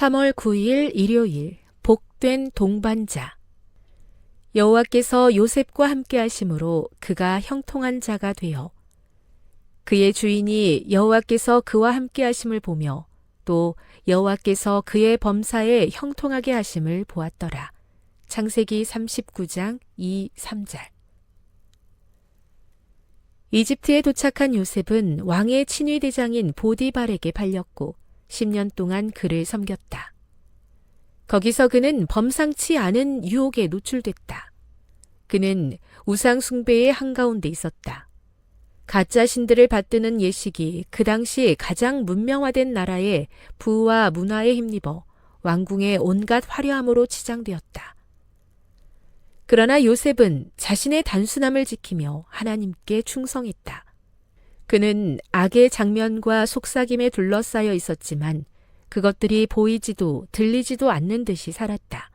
3월 9일 일요일 복된 동반자 여호와께서 요셉과 함께 하심으로 그가 형통한 자가 되어 그의 주인이 여호와께서 그와 함께 하심을 보며 또 여호와께서 그의 범사에 형통하게 하심을 보았더라. 창세기 39장 2, 3절 이집트에 도착한 요셉은 왕의 친위 대장인 보디발에게 팔렸고 10년 동안 그를 섬겼다. 거기서 그는 범상치 않은 유혹에 노출됐다. 그는 우상숭배의 한가운데 있었다. 가짜 신들을 받드는 예식이 그 당시 가장 문명화된 나라의 부와 문화에 힘입어 왕궁의 온갖 화려함으로 치장되었다. 그러나 요셉은 자신의 단순함을 지키며 하나님께 충성했다. 그는 악의 장면과 속삭임에 둘러싸여 있었지만 그것들이 보이지도 들리지도 않는 듯이 살았다.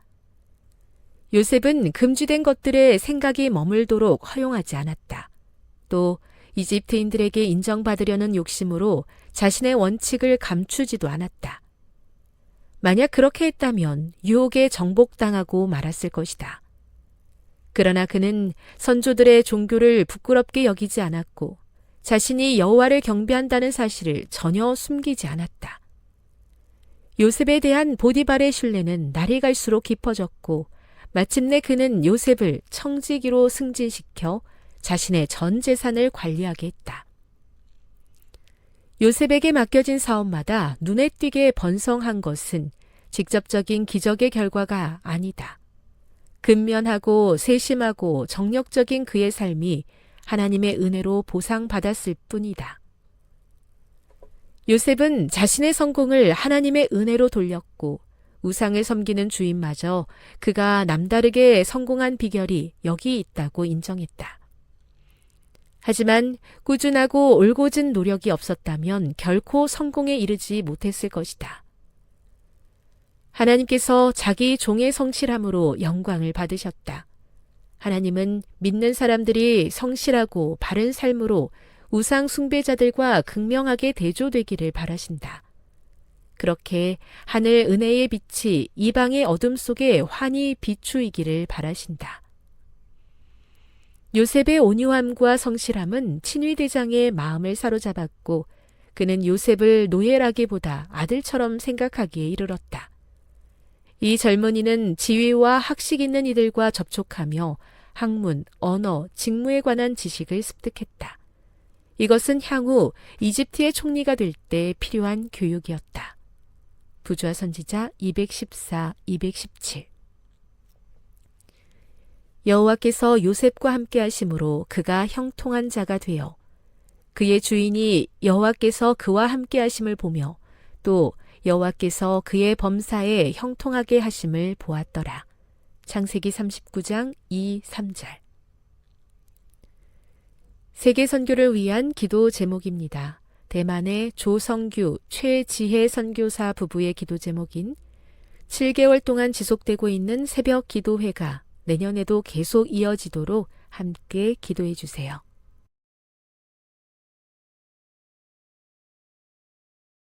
요셉은 금지된 것들에 생각이 머물도록 허용하지 않았다. 또 이집트인들에게 인정받으려는 욕심으로 자신의 원칙을 감추지도 않았다. 만약 그렇게 했다면 유혹에 정복당하고 말았을 것이다. 그러나 그는 선조들의 종교를 부끄럽게 여기지 않았고 자신이 여호와를 경배한다는 사실을 전혀 숨기지 않았다. 요셉에 대한 보디발의 신뢰는 날이 갈수록 깊어졌고 마침내 그는 요셉을 청지기로 승진시켜 자신의 전 재산을 관리하게 했다. 요셉에게 맡겨진 사업마다 눈에 띄게 번성한 것은 직접적인 기적의 결과가 아니다. 근면하고 세심하고 정력적인 그의 삶이 하나님의 은혜로 보상받았을 뿐이다. 요셉은 자신의 성공을 하나님의 은혜로 돌렸고 우상을 섬기는 주인마저 그가 남다르게 성공한 비결이 여기 있다고 인정했다. 하지만 꾸준하고 올곧은 노력이 없었다면 결코 성공에 이르지 못했을 것이다. 하나님께서 자기 종의 성실함으로 영광을 받으셨다. 하나님은 믿는 사람들이 성실하고 바른 삶으로 우상 숭배자들과 극명하게 대조되기를 바라신다. 그렇게 하늘 은혜의 빛이 이방의 어둠 속에 환히 비추이기를 바라신다. 요셉의 온유함과 성실함은 친위대장의 마음을 사로잡았고 그는 요셉을 노예라기보다 아들처럼 생각하기에 이르렀다. 이 젊은이는 지위와 학식 있는 이들과 접촉하며 학문, 언어, 직무에 관한 지식을 습득했다. 이것은 향후 이집트의 총리가 될 때 필요한 교육이었다. 부조화 선지자 214, 217 여호와께서 요셉과 함께 하심으로 그가 형통한 자가 되어 그의 주인이 여호와께서 그와 함께 하심을 보며 또 여호와께서 그의 범사에 형통하게 하심을 보았더라. 창세기 39장 2, 3절 세계 선교를 위한 기도 제목입니다. 대만의 조성규 최지혜 선교사 부부의 기도 제목인 7개월 동안 지속되고 있는 새벽 기도회가 내년에도 계속 이어지도록 함께 기도해 주세요.